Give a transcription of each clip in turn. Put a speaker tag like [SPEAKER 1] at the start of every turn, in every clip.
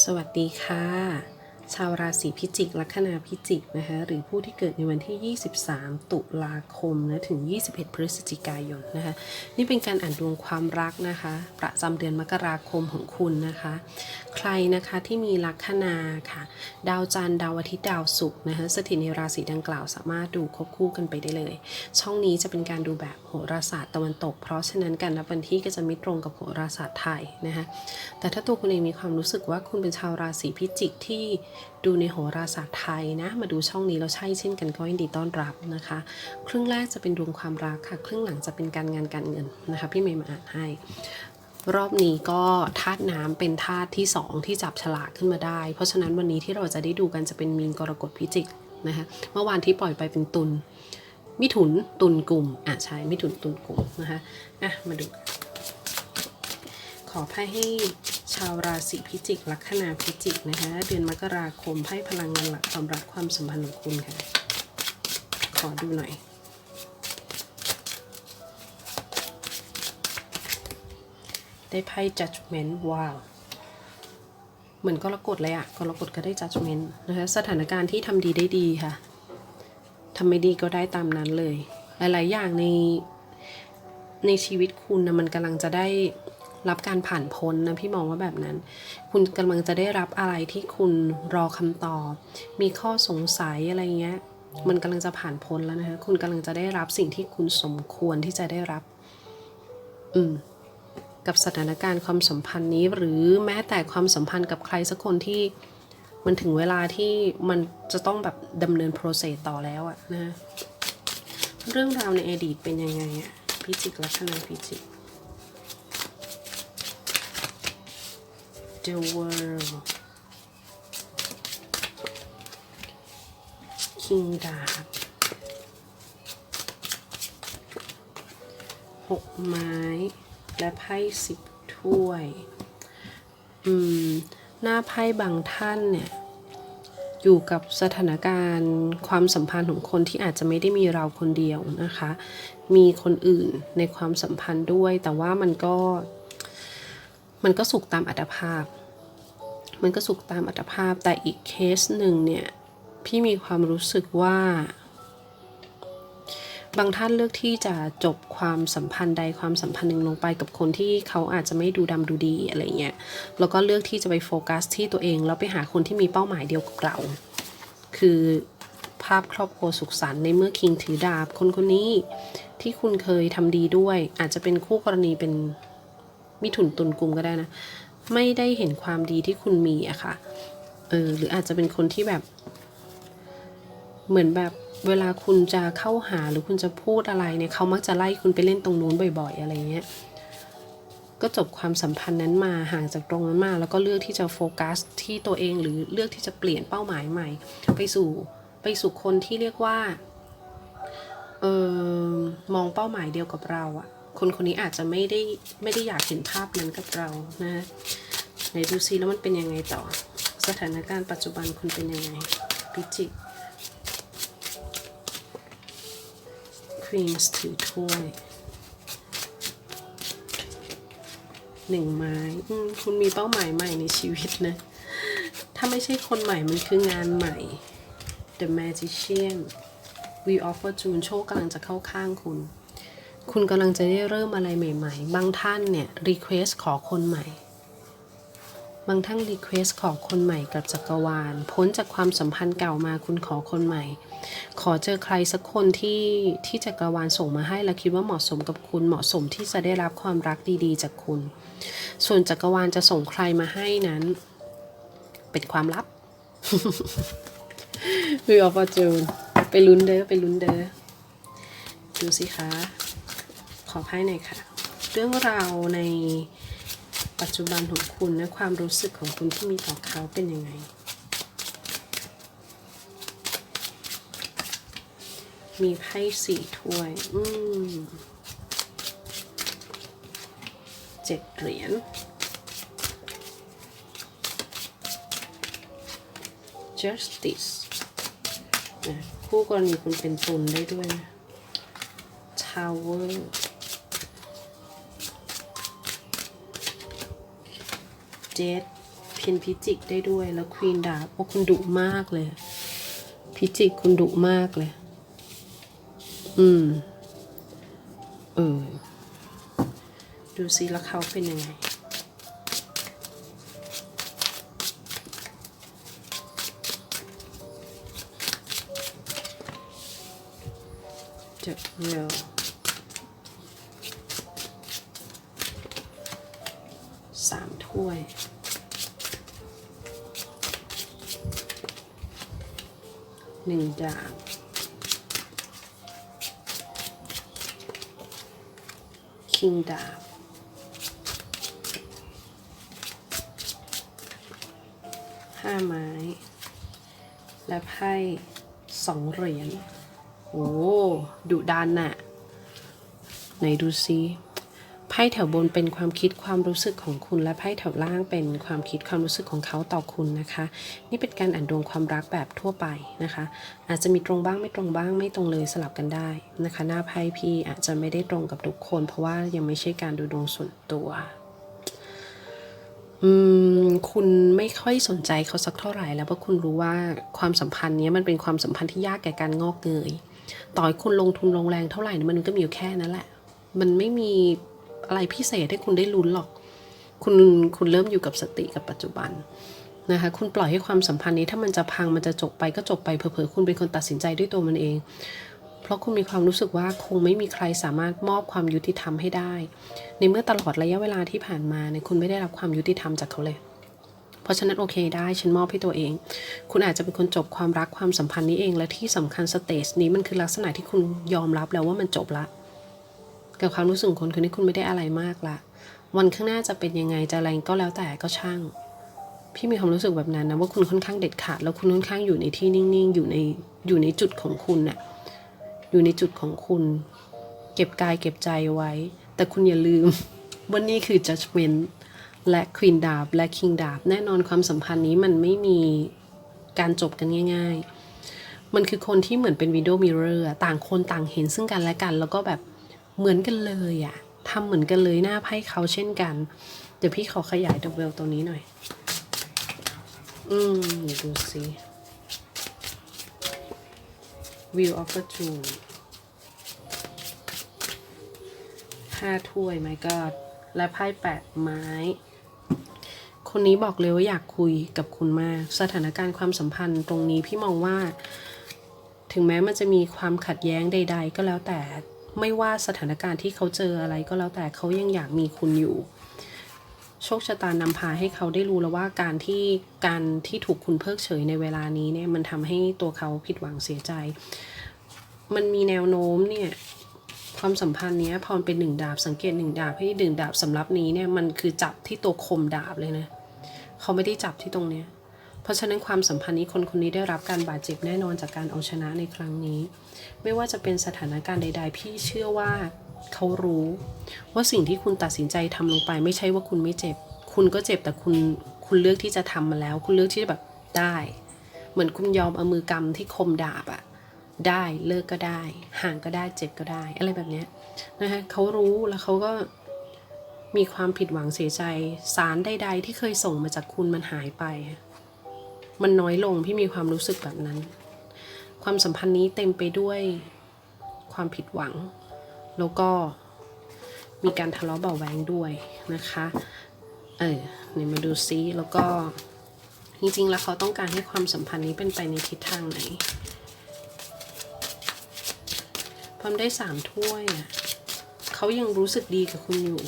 [SPEAKER 1] สวัสดีค่ะ ชาวราศีพิจิก ลัคนาพิจิกนะคะหรือผู้ที่เกิดในวันที่ 23 ตุลาคมนะถึง 21 พฤศจิกายนนะคะนี่เป็นการอ่านดวงความรักนะคะ ประจำเดือนมกราคมของคุณนะคะ ใครนะคะที่มีลัคนาค่ะ ดาวจันทร์ดาวอาทิตย์ดาวศุกร์นะคะสถิตในราศีดังกล่าวสามารถดูควบคู่กันไปได้เลย ช่องนี้จะเป็นการดูแบบโหราศาสตร์ตะวันตก เพราะฉะนั้นการนับวันที่ก็จะไม่ตรงกับโหราศาสตร์ไทยนะคะแต่ถ้าตัวคุณเองมีความรู้สึกว่าคุณเป็นชาวราศีพิจิกที่ดูในโหราศาสตร์ไทยนะ มาดูช่องนี้แล้วใช่เช่นกันก็ยินดีต้อนรับนะคะ ครึ่งแรกจะเป็นดวงความรักค่ะ ครึ่งหลังจะเป็นการงานการเงินนะคะ พี่เมย์มาอ่านให้รอบนี้ก็ธาตุน้ำเป็นธาตุที่ 2 ที่จับฉลากขึ้นมาได้ เพราะฉะนั้นวันนี้ที่เราจะได้ดูกันจะเป็นมีนกรกฎพิจิกนะคะเมื่อวานที่ปล่อยไปเป็นตุลมิถุนตุลกลุ่มอะใช่มิถุนตุลกลุ่มนะคะอะมาดู ขอไพ่ให้ ชาวราศีพิจิก ลัคนาพิจิกนะคะ เดือนมกราคมไพ่พลังงานหลักความรักความสัมพันธ์ของคุณค่ะ ขอดูหน่อย ได้ไพ่ judgment ว้าวเหมือนกรกฎเลยอะกรกฎก็ได้ judgment นะคะสถานการณ์ที่ทำดีได้ดีค่ะทำไม่ดีก็ได้ตามนั้นเลย หลาย ๆ อย่างในในชีวิตคุณนะมันกำลังจะได้ รับการผ่านพ้นนะพี่มองว่าแบบนั้น คุณกำลังจะได้รับอะไรที่คุณรอคำตอบ มีข้อสงสัยอะไรเงี้ย มันกำลังจะผ่านพ้นแล้วนะคะคุณกำลังจะได้รับสิ่งที่คุณสมควรที่จะได้รับ อืมกับสถานการณ์ความสัมพันธ์นี้ หรือแม้แต่ความสัมพันธ์กับใครสักคนที่มันถึงเวลาที่มันจะต้องแบบดำเนินโปรเซสต่อแล้วอะนะ เรื่องราวในอดีตเป็นยังไงอะพิจิกลัคนาพิจิก The World King ดาบหกไม้ และไพ่สิบถ้วย อืม หน้าไพ่บางท่านเนี่ย อยู่กับสถานการณ์ความสัมพันธ์ของคนที่อาจจะไม่ได้มีเราคนเดียวนะคะ มีคนอื่นในความสัมพันธ์ด้วย แต่ว่ามันก็ มันก็สุกตามอัตภาพ มันก็สุกตามอัตภาพ แต่อีกเคสหนึ่งเนี่ย พี่มีความรู้สึกว่า บางท่านเลือกที่จะจบความสัมพันธ์ใดความสัมพันธ์หนึ่งลงไปกับคนที่เขาอาจจะไม่ดูดำดูดีอะไรเงี้ย แล้วก็เลือกที่จะไปโฟกัสที่ตัวเอง แล้วไปหาคนที่มีเป้าหมายเดียวกับเรา คือภาพครอบครัวสุขสันต์ในเมื่อคิงถือดาบคนคนนี้ที่คุณเคยทำดีด้วย อาจจะเป็นคู่กรณีเป็น มิถุนตุนกุมก็ได้นะ ไม่ได้เห็นความดีที่คุณมีอะค่ะ เออ หรืออาจจะเป็นคนที่แบบ เหมือนแบบเวลาคุณจะเข้าหาหรือคุณจะพูดอะไรเนี่ยเขามักจะไล่คุณไปเล่นตรงนู้นบ่อยๆ อะไรเงี้ย ก็จบความสัมพันธ์นั้นมาห่างจากตรงนั้นมา แล้วก็เลือกที่จะโฟกัสที่ตัวเองหรือเลือกที่จะเปลี่ยนเป้าหมายใหม่ ไปสู่ไปสู่คนที่เรียกว่าเออมองเป้าหมายเดียวกับเราอะ คนคนนี้อาจจะไม่ได้ไม่ได้อยากเห็นภาพนั้นกับเรานะไหนดูซิแล้วมันเป็นยังไงต่อ สถานการณ์ปัจจุบันคุณเป็นยังไงพิจิกควีนส์ถือถ้วยหนึ่งไม้คุณมีเป้าหมายใหม่ในชีวิตนะ ถ้าไม่ใช่คนใหม่มันคืองานใหม่ The Magician We Offer June โชคกำลังจะเข้าข้างคุณ คุณกำลังจะได้เริ่มอะไรใหม่ ๆ บางท่านเนี่ย Request ขอคนใหม่ บางท่านรีเควสขอคนใหม่กับจักรวาล พ้นจากความสัมพันธ์เก่ามาคุณขอคนใหม่ ขอเจอใครสักคนที่ที่จักรวาลส่งมาให้และคิดว่าเหมาะสมกับคุณเหมาะสมที่จะได้รับความรักดี ๆ จากคุณ ส่วนจักรวาลจะส่งใครมาให้นั้น เป็นความลับวิวออฟจูนไปลุ้นเด้อไปลุ้นเด้อดูสิคะ ขอไพ่หน่อยค่ะ เรื่องราวในปัจจุบันของคุณและความรู้สึกของคุณที่มีต่อเขาเป็นยังไง มีไพ่สี่ถ้วย อืมเจ็ดเหรียญ justice คู่กรณีคุณเป็นตุนได้ด้วยนะ tower dead พียนพิจิกได้ด้วยแล้วควีนดาบโอ้คุณดุมากเลย พิจิกคุณดุมากเลย อืม เออ ดูซิแล้วเขาเป็นยังไงจะเร็ว หนึ่งดาบคิงดาบห้าไม้ และไพ่สองเหรียญโอ้ดุดันน่ะ ไหนดูซิ ไพ่แถวบนเป็นความคิดความรู้สึกของคุณ และไพ่แถวล่างเป็นความคิดความรู้สึกของเขาต่อคุณนะคะ นี่เป็นการอ่านดวงความรักแบบทั่วไปนะคะ อาจจะมีตรงบ้างไม่ตรงบ้างไม่ตรงเลยสลับกันได้นะคะ หน้าไพ่พี่อาจจะไม่ได้ตรงกับทุกคน เพราะว่ายังไม่ใช่การดูดวงส่วนตัวอืมคุณไม่ค่อยสนใจเขาสักเท่าไหร่ แล้วเพราะคุณรู้ว่าความสัมพันธ์นี้มันเป็นความสัมพันธ์ที่ยากแก่การงอกเงยต่อให้คุณลงทุนลงแรงเท่าไหร่เนี่ยมันก็มีอยู่แค่นั้นแหละ มันไม่มี อะไรพิเศษให้คุณได้ลุ้นหรอก คุณคุณเริ่มอยู่กับสติกับปัจจุบันนะคะคุณปล่อยให้ความสัมพันธ์นี้ถ้ามันจะพังมันจะจบไปก็จบไปเผลอๆคุณเป็นคนตัดสินใจด้วยตัวมันเอง เพราะคุณมีความรู้สึกว่าคงไม่มีใครสามารถมอบความยุติธรรมให้ได้ ในเมื่อตลอดระยะเวลาที่ผ่านมาเนี่ยคุณไม่ได้รับความยุติธรรมจากเขาเลยเพราะฉะนั้นโอเคได้ฉันมอบให้ตัวเอง คุณอาจจะเป็นคนจบความรักความสัมพันธ์นี้เอง และที่สำคัญสเตจนี้มันคือลักษณะที่คุณยอมรับแล้วว่ามันจบละ กับความรู้สึกคนคนนี้คุณไม่ได้อะไรมากละวันข้างหน้าจะเป็นยังไงจะอะไรก็แล้วแต่ก็ช่าง พี่มีความรู้สึกแบบนั้นนะว่าคุณค่อนข้างเด็ดขาด แล้วคุณค่อนข้างอยู่ในที่นิ่งๆ อยู่ในอยู่ในจุดของคุณน่ะอยู่ในจุดของคุณ เก็บกายเก็บใจไว้ แต่คุณอย่าลืมว่านี่คือ judgment และ queen ดาบและ king ดาบแน่นอนความสัมพันธ์นี้มันไม่มีการจบกันง่าย ๆ มันคือคนที่เหมือนเป็น window mirror อะต่างคนต่างเห็นซึ่งกันและกัน แล้วก็แบบ เหมือนกันเลยอะทำเหมือนกันเลยหน้าไพ่เขาเช่นกัน เดี๋ยวพี่ขอขยายดับเบิลตัวนี้หน่อย อืมดูสิ Wheel of Fortune ห้าถ้วยไม่ก็และไพ่แปดไม้ คนนี้บอกเลยว่าอยากคุยกับคุณมาก สถานการณ์ความสัมพันธ์ตรงนี้พี่มองว่า ถึงแม้มันจะมีความขัดแย้งใด ๆ ก็แล้วแต่ ไม่ว่าสถานการณ์ที่เขาเจออะไรก็แล้วแต่เขายังอยากมีคุณอยู่ โชคชะตานำพาให้เขาได้รู้แล้วว่าการที่การที่ถูกคุณเพิกเฉยในเวลานี้เนี่ยมันทำให้ตัวเขาผิดหวังเสียใจ มันมีแนวโน้มเนี่ยความสัมพันธ์เนี้ยพอันเป็นหนึ่งดาบสังเกตหนึ่งดาบให้หนึ่งดาบสำหรับนี้เนี่ยมันคือจับที่ตัวคมดาบเลยนะ เขาไม่ได้จับที่ตรงเนี้ย เพราะฉะนั้นความสัมพันธ์นี้คนคนนี้ได้รับการบาดเจ็บแน่นอนจากการเอาชนะในครั้งนี้ ไม่ว่าจะเป็นสถานการณ์ใด ๆ พี่เชื่อว่าเขารู้ ว่าสิ่งที่คุณตัดสินใจทำลงไป ไม่ใช่ว่าคุณไม่เจ็บ คุณก็เจ็บแต่คุณคุณเลือกที่จะทำมาแล้ว คุณเลือกที่จะแบบได้ เหมือนคุณยอมเอามือกำที่คมดาบอะได้เลิกก็ได้ ห่างก็ได้เจ็บก็ได้ อะไรแบบเนี้ยนะคะเขารู้แล้วเขาก็มีความผิดหวังเสียใจ สารใด ๆ ที่เคยส่งมาจากคุณมันหายไป มันน้อยลงพี่มีความรู้สึกแบบนั้น ความสัมพันธ์นี้เต็มไปด้วยความผิดหวัง แล้วก็มีการทะเลาะเบาะแวงด้วยนะคะ เออเนี่ยมาดูซิแล้วก็จริงๆ แล้วเขาต้องการให้ความสัมพันธ์นี้เป็นไปในทิศทางไหนพอมได้สามถ้วยอะเขายังรู้สึกดีกับคุณอยู่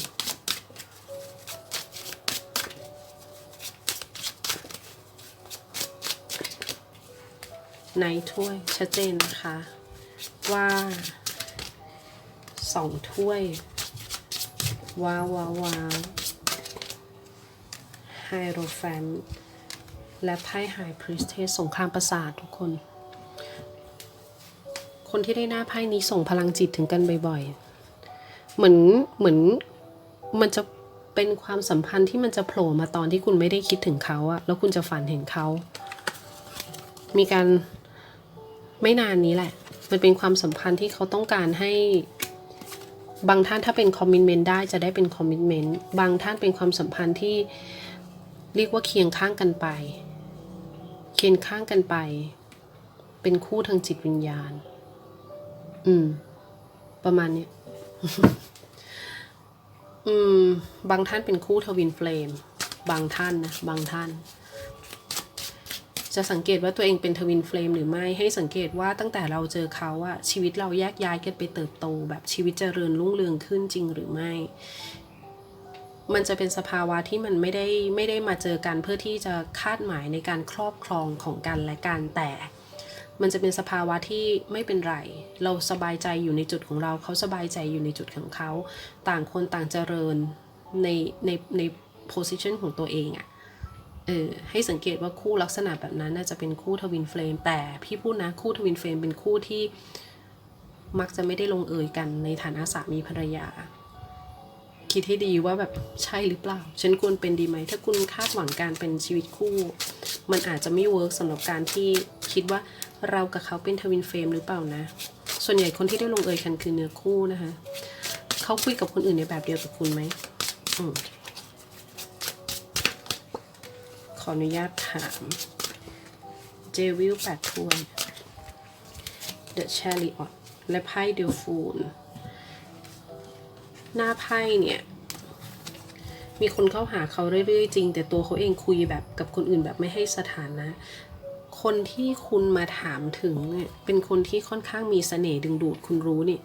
[SPEAKER 1] ในถ้วยชัดเจนนะคะ ว่าสองถ้วย ว้าวว้าวว้าวไฮโรแฟนและไพ่ไฮพริสเทสสงครามประสาททุกคน คนที่ได้หน้าไพ่นี้ส่งพลังจิตถึงกันบ่อยๆ เหมือนเหมือนมันจะเป็นความสัมพันธ์ที่มันจะโผล่มาตอนที่คุณไม่ได้คิดถึงเขาอะแล้วคุณจะฝันเห็นเขา มีการ ไม่นานนี้แหละ มันเป็นความสัมพันธ์ที่เขาต้องการให้ บางท่านถ้าเป็นคอมมิชเมนต์ได้จะได้เป็นคอมมิชเมนต์บางท่านเป็นความสัมพันธ์ที่เรียกว่าเคียงข้างกันไป เคียงข้างกันไป เป็นคู่ทางจิตวิญญาณ อืม ประมาณเนี้ยอืม บางท่านเป็นคู่ทวินเฟลม บางท่านนะ บางท่าน จะสังเกตว่าตัวเองเป็นทวินเฟลมหรือไม่ให้สังเกตว่าตั้งแต่เราเจอเขาอะชีวิตเราแยกย้ายกันไปเติบโต แบบชีวิตเจริญรุ่งเรืองขึ้นจริงหรือไม่ มันจะเป็นสภาวะที่มันไม่ได้ไม่ได้มาเจอกันเพื่อที่จะคาดหมายในการครอบครองของกันและกันแต่มันจะเป็นสภาวะที่ไม่เป็นไร เราสบายใจอยู่ในจุดของเรา เขาสบายใจอยู่ในจุดของเขา ต่างคนต่างเจริญในในในโพสิชันของตัวเองอะ เออให้สังเกตว่าคู่ลักษณะแบบนั้นน่าจะเป็นคู่ทวินเฟลมแต่พี่พูดนะคู่ทวินเฟลมเป็นคู่ที่มักจะไม่ได้ลงเอยกันในฐานะสามีภรรยา คิดให้ดีว่าแบบใช่หรือเปล่า ฉันควรเป็นดีไหม ถ้าคุณคาดหวังการเป็นชีวิตคู่ มันอาจจะไม่เวิร์กสำหรับการที่คิดว่าเรากับเขาเป็นทวินเฟรมหรือเปล่านะ ส่วนใหญ่คนที่ได้ลงเอยกันคือเนื้อคู่นะคะ เขาคุยกับคนอื่นในแบบเดียวกับคุณไหมอืมข ออนุญาตถาม เจวิลแปดถ้วย The Chariot และไพ่เดลฟูนหน้าไพ่เนี่ย มีคนเข้าหาเขาเรื่อยๆจริง แต่ตัวเขาเองคุยแบบกับคนอื่นแบบไม่ให้สถานะ คนที่คุณมาถามถึงเนี่ยเป็นคนที่ค่อนข้างมีเสน่ห์ดึงดูดคุณรู้นี่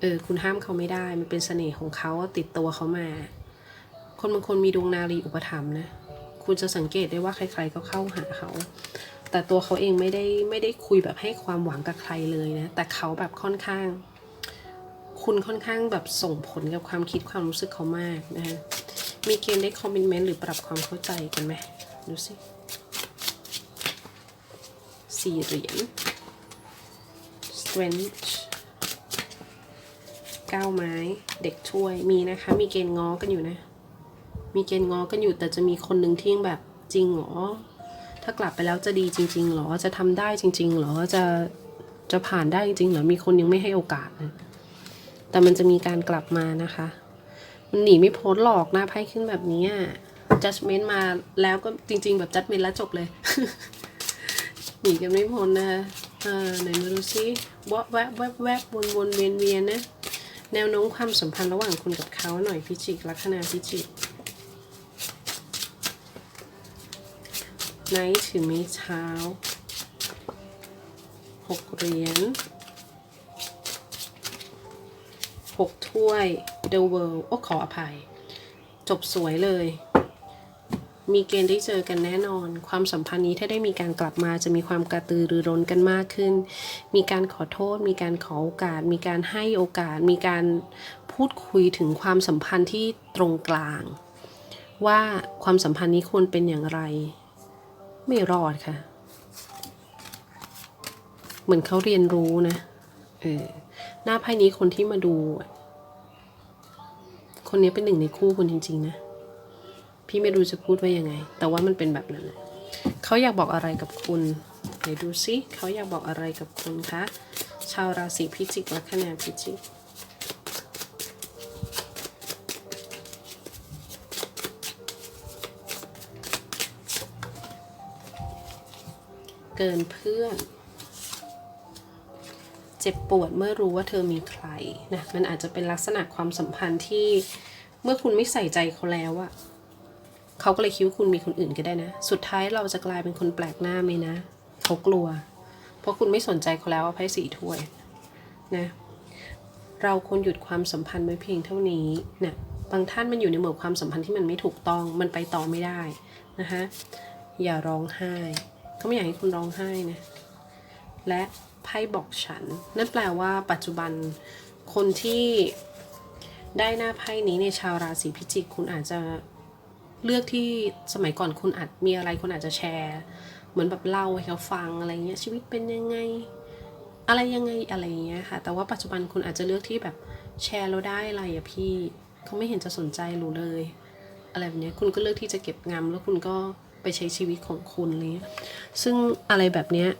[SPEAKER 1] เออคุณห้ามเขาไม่ได้ มันเป็นเสน่ห์ของเขาติดตัวเขามา คนบางคนมีดวงนารีอุปถัมภ์นะ คุณจะสังเกตได้ว่าใครๆก็เข้าหาเขา แต่ตัวเขาเองไม่ได้ไม่ได้คุยแบบให้ความหวังกับใครเลยนะ แต่เขาแบบค่อนข้าง คุณค่อนข้างแบบส่งผลกับความคิดความรู้สึกเขามากนะฮะมีเกณฑ์ได้คอมมิชเมนต์หรือปรับความเข้าใจกันไหมดูสิสี่เหรียญ strength เก้าไม้ เด็กช่วย มีนะคะ มีเกณฑ์ง้อกันอยู่นะ มีเกณฑ์งอกันอยู่แต่จะมีคนหนึ่งที่ยังแบบจริงเหรอ ถ้ากลับไปแล้วจะดีจริงๆเหรอ จะทำได้จริงๆเหรอ จะจะผ่านได้จริงๆเหรอ มีคนยังไม่ให้โอกาสนะแต่มันจะมีการกลับมานะคะ มันหนีไม่พ้นหรอกหน้าไพ่ขึ้นแบบนี้อะ judgment มาแล้วก็จริง ๆ แบบ judgment แล้วจบเลย หนีกันไม่พ้นนะคะเออไหนมาดูซิวะแวบแวบแวบวนวนเวียนเวียนนะ แนวโน้มความสัมพันธ์ระหว่างคุณกับเขาหน่อยพิจิกลัคนาพิจิก ไนท์ถือไม้เท้าหกเหรียญหกถ้วย The World โอ้ขออภัย จบสวยเลย มีเกณฑ์ได้เจอกันแน่นอน ความสัมพันธ์นี้ถ้าได้มีการกลับมาจะมีความกระตือรือร้นกันมากขึ้น มีการขอโทษ มีการขอโอกาส มีการให้โอกาส มีการพูดคุยถึงความสัมพันธ์ที่ตรงกลาง ว่าความสัมพันธ์นี้ควรเป็นอย่างไร ไม่รอดค่ะ เหมือนเขาเรียนรู้นะเออหน้าไพ่นี้คนที่มาดู คนนี้เป็นหนึ่งในคู่คุณจริง ๆ นะ พี่ไม่รู้จะพูดว่ายังไง แต่ว่ามันเป็นแบบนั้นนะเขาอยากบอกอะไรกับคุณไหนดูซิเขาอยากบอกอะไรกับคุณคะชาวราศีพิจิกลัคนาพิจิก เกินเพื่อน เจ็บปวดเมื่อรู้ว่าเธอมีใครนะมันอาจจะเป็นลักษณะความสัมพันธ์ที่เมื่อคุณไม่ใส่ใจเขาแล้วอะเขาก็เลยคิดว่าคุณมีคนอื่นก็ได้นะ สุดท้ายเราจะกลายเป็นคนแปลกหน้าไหมนะ เขากลัว เพราะคุณไม่สนใจเขาแล้วอะไพ่สีถ้วยนะเราควรหยุดความสัมพันธ์ไว้เพียงเท่านี้นะบางท่านมันอยู่ในหมดความสัมพันธ์ที่มันไม่ถูกต้อง มันไปต่อไม่ได้นะคะอย่าร้องไห้ เขาไม่อยากให้คุณร้องไห้นะและไพ่บอกฉัน นั่นแปลว่าปัจจุบันคนที่ได้หน้าไพ่นี้ในชาวราศีพิจิกคุณอาจจะเลือกที่สมัยก่อนคุณอาจมีอะไรคุณอาจจะแชร์ เหมือนแบบเล่าให้เขาฟังอะไรเงี้ยชีวิตเป็นยังไง อะไรยังไงอะไรเงี้ยค่ะ แต่ว่าปัจจุบันคุณอาจจะเลือกที่แบบแชร์แล้วได้อะไรอะพี่เขาไม่เห็นจะสนใจหนูเลย อะไรแบบเนี้ยคุณก็เลือกที่จะเก็บงำแล้วคุณก็ ไปใช้ชีวิตของคุณเลยซึ่งอะไรแบบเนี้ย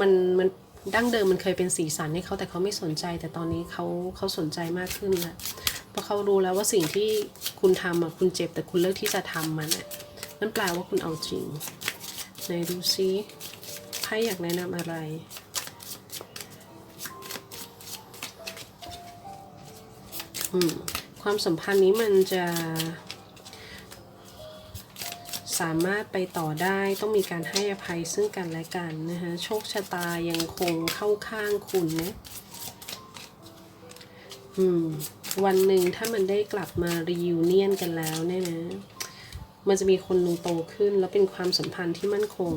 [SPEAKER 1] มันมันดั้งเดิมมันเคยเป็นสีสันให้เขาแต่เขาไม่สนใจ แต่ตอนนี้เขาเขาสนใจมากขึ้นล้วเพราะเขารู้แล้วว่าสิ่งที่คุณทำอะคุณเจ็บแต่คุณเลือกที่จะทำมันอะนั่นแปลว่าคุณเอาจริงไหนดูซิไพ่อยากแนะนำอะไรอืมความสัมพันธ์นี้มันจะ สามารถไปต่อได้ต้องมีการให้อภัยซึ่งกันและกันนะคะโชคชะตายังคงเข้าข้างคุณนะอืม วันหนึ่งถ้ามันได้กลับมารีวิวเนียนกันแล้วเนี่ยนะ มันจะมีคนหนึ่งโตขึ้น แล้วเป็นความสัมพันธ์ที่มั่นคง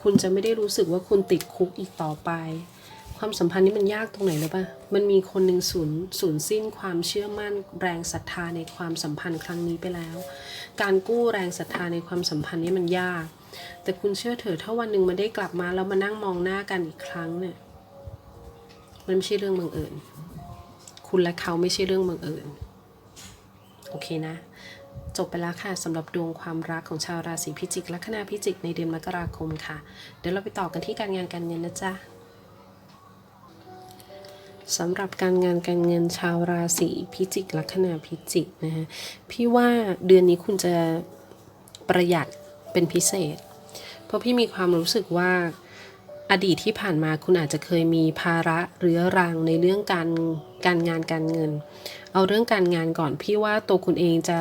[SPEAKER 1] คุณจะไม่ได้รู้สึกว่าคุณติดคุกอีกต่อไป ความสัมพันธ์นี้มันยากตรงไหนเลยปะมันมีคนหนึ่งสูญสูญสิ้นความเชื่อมั่นแรงศรัทธาในความสัมพันธ์ครั้งนี้ไปแล้ว การกู้แรงศรัทธาในความสัมพันธ์นี้มันยาก แต่คุณเชื่อเถอะถ้าวันหนึ่งมันได้กลับมาแล้วมานั่งมองหน้ากันอีกครั้งเนี่ยมันไม่ใช่เรื่องบังเอิญคุณและเขาไม่ใช่เรื่องบังเอิญโอเคนะ จบไปแล้วค่ะสำหรับดวงความรักของชาวราศีพิจิกลัคนาพิจิกในเดือนมกราคมค่ะ เดี๋ยวเราไปต่อกันที่การงานการเงินนะจ๊ะ สำหรับการงานการเงินชาวราศีพิจิกลัคนาพิจิกนะฮะพี่ว่าเดือนนี้คุณจะประหยัดเป็นพิเศษ เพราะพี่มีความรู้สึกว่าอดีตที่ผ่านมาคุณอาจจะเคยมีภาระเรื้อรังในเรื่องการการงานการเงิน เอาเรื่องการงานก่อนพี่ว่าตัวคุณเองจะ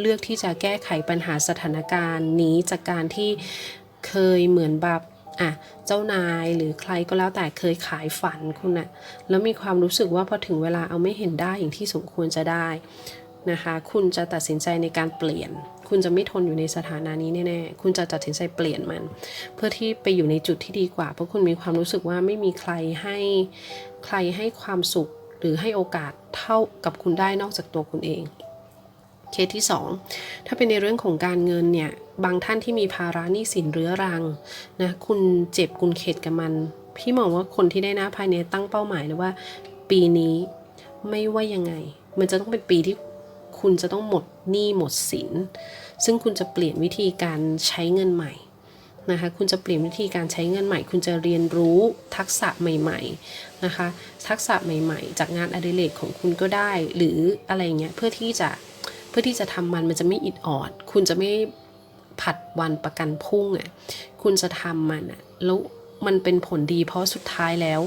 [SPEAKER 1] เลือกที่จะแก้ไขปัญหาสถานการณ์นี้จากการที่เคยเหมือนแบบ อะเจ้านายหรือใครก็แล้วแต่เคยขายฝันคุณน่ะแล้วมีความรู้สึกว่าพอถึงเวลาเอาไม่เห็นได้อย่างที่สมควรจะได้นะคะ คุณจะตัดสินใจในการเปลี่ยน คุณจะไม่ทนอยู่ในสถานะนี้แน่ๆ คุณจะตัดสินใจเปลี่ยนมัน เพื่อที่ไปอยู่ในจุดที่ดีกว่า เพราะคุณมีความรู้สึกว่าไม่มีใครให้ใครให้ความสุขหรือให้โอกาสเท่ากับคุณได้นอกจากตัวคุณเอง เคสที่ 2 ถ้าเป็นในเรื่องของการเงินเนี่ยบางท่านที่มีภาระหนี้สินเรื้อรังนะคุณเจ็บคุณเข็ดกับมัน พี่มองว่าคนที่ได้หน้าภายในตั้งเป้าหมายเลยว่า ปีนี้ไม่ว่ายังไง มันจะต้องเป็นปีที่คุณจะต้องหมดหนี้หมดสิน ซึ่งคุณจะเปลี่ยนวิธีการใช้เงินใหม่นะคะคุณจะเปลี่ยนวิธีการใช้เงินใหม่ คุณจะเรียนรู้ทักษะใหม่ๆนะคะทักษะใหม่ ๆ จากงานอดิเรกของคุณก็ได้ หรืออะไรเงี้ยเพื่อที่จะ เพื่อที่จะทำมันมันจะไม่อิดออด คุณจะไม่ผัดวันประกันพรุ่งอะคุณจะทำมันอะแล้วมันเป็นผลดีเพราะสุดท้ายแล้ว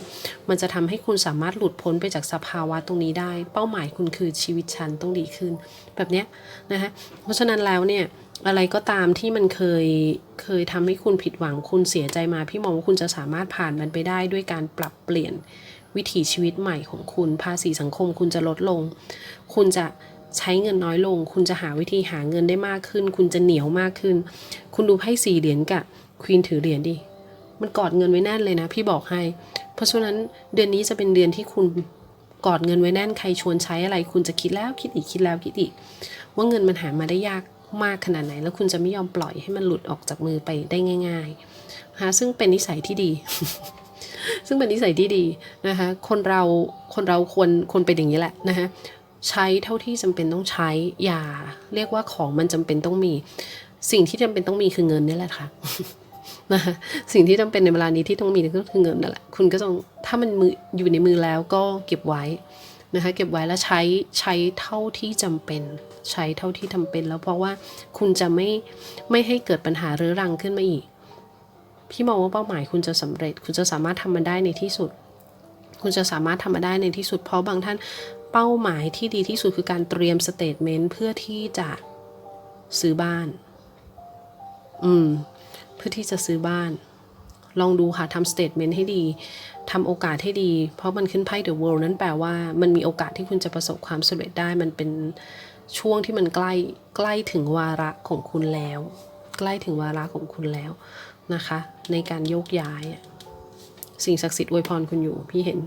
[SPEAKER 1] มันจะทำให้คุณสามารถหลุดพ้นไปจากสภาวะตรงนี้ได้ เป้าหมายคุณคือชีวิตฉันต้องดีขึ้น แบบเนี้ยนะคะเพราะฉะนั้นแล้วเนี่ยอะไรก็ตามที่มันเคยเคยทำให้คุณผิดหวังคุณเสียใจมา พี่มองว่าคุณจะสามารถผ่านมันไปได้ด้วยการปรับเปลี่ยนวิถีชีวิตใหม่ของคุณภาษีสังคมคุณจะลดลง คุณจะ ใช้เงินน้อยลง คุณจะหาวิธีหาเงินได้มากขึ้น คุณจะเหนียวมากขึ้น คุณดูไพ่สี่เหรียญกับควีนถือเหรียญดิ มันกอดเงินไว้แน่นเลยนะ พี่บอกให้ เพราะฉะนั้นเดือนนี้จะเป็นเดือนที่คุณกอดเงินไว้แน่นใครชวนใช้อะไร คุณจะคิดแล้วคิดอีกคิดแล้วคิดอีก ว่าเงินมันหามาได้ยากมากขนาดไหน แล้วคุณจะไม่ยอมปล่อยให้มันหลุดออกจากมือไปได้ง่ายๆนะคะซึ่งเป็นนิสัยที่ดี ซึ่งเป็นนิสัยที่ดีนะคะคนเราคนเราควรควรเป็นอย่างนี้แหละนะคะ ใช้เท่าที่จำเป็นต้องใช้ อย่าเรียกว่าของมันจำเป็นต้องมี สิ่งที่จำเป็นต้องมีคือเงินนี่แหละค่ะนะคะสิ่งที่จำเป็นในเวลานี้ที่ต้องมีก็คือเงินนั่นแหละคุณก็ต้องถ้ามันมืออยู่ในมือแล้วก็เก็บไว้นะคะเก็บไว้แล้วใช้ใช้เท่าที่จำเป็น ใช้เท่าที่ทำเป็น แล้วเพราะว่าคุณจะไม่ไม่ให้เกิดปัญหาเรื้อรังขึ้นมาอีก พี่มองว่าเป้าหมายคุณจะสำเร็จ คุณจะสามารถทำมันได้ในที่สุด คุณจะสามารถทำมาได้ในที่สุดเพราะบางท่าน เป้าหมายที่ดีที่สุดคือการเตรียมสเตทเมนต์เพื่อที่จะซื้อบ้าน อืม เพื่อที่จะซื้อบ้าน ลองดูค่ะทำสเตทเมนต์ให้ดีทำโอกาสให้ดี เพราะมันขึ้นไพ่ The World นั่นแปลว่ามันมีโอกาสที่คุณจะประสบความสำเร็จได้ มันเป็นช่วงที่มันใกล้ใกล้ถึงวาระของคุณแล้ว ใกล้ถึงวาระของคุณแล้วนะคะ ในการโยกย้าย สิ่งศักดิ์สิทธิ์อวยพรคุณอยู่พี่เห็น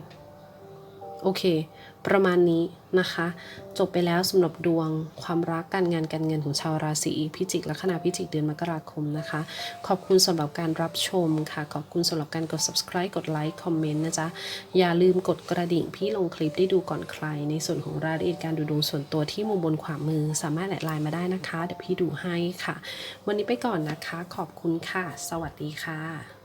[SPEAKER 1] โอเค ประมาณนี้นะคะ จบไปแล้วสำหรับดวงความรักการงานการเงินของชาวราศีพิจิกและขณะพิจิกเดือนมกราคมนะคะ ขอบคุณสำหรับการรับชมค่ะ ขอบคุณสำหรับการกด subscribe กดไลค์คอมเมนต์นะจ๊ะ อย่าลืมกดกระดิ่งพี่ลงคลิปได้ดูก่อนใคร ในส่วนของรายละเอียดการดูดวงส่วนตัวที่มุมบนขวามือ สามารถแอดไลน์มาได้นะคะเดี๋ยวพี่ดูให้ค่ะ วันนี้ไปก่อนนะคะ ขอบคุณค่ะ สวัสดีค่ะ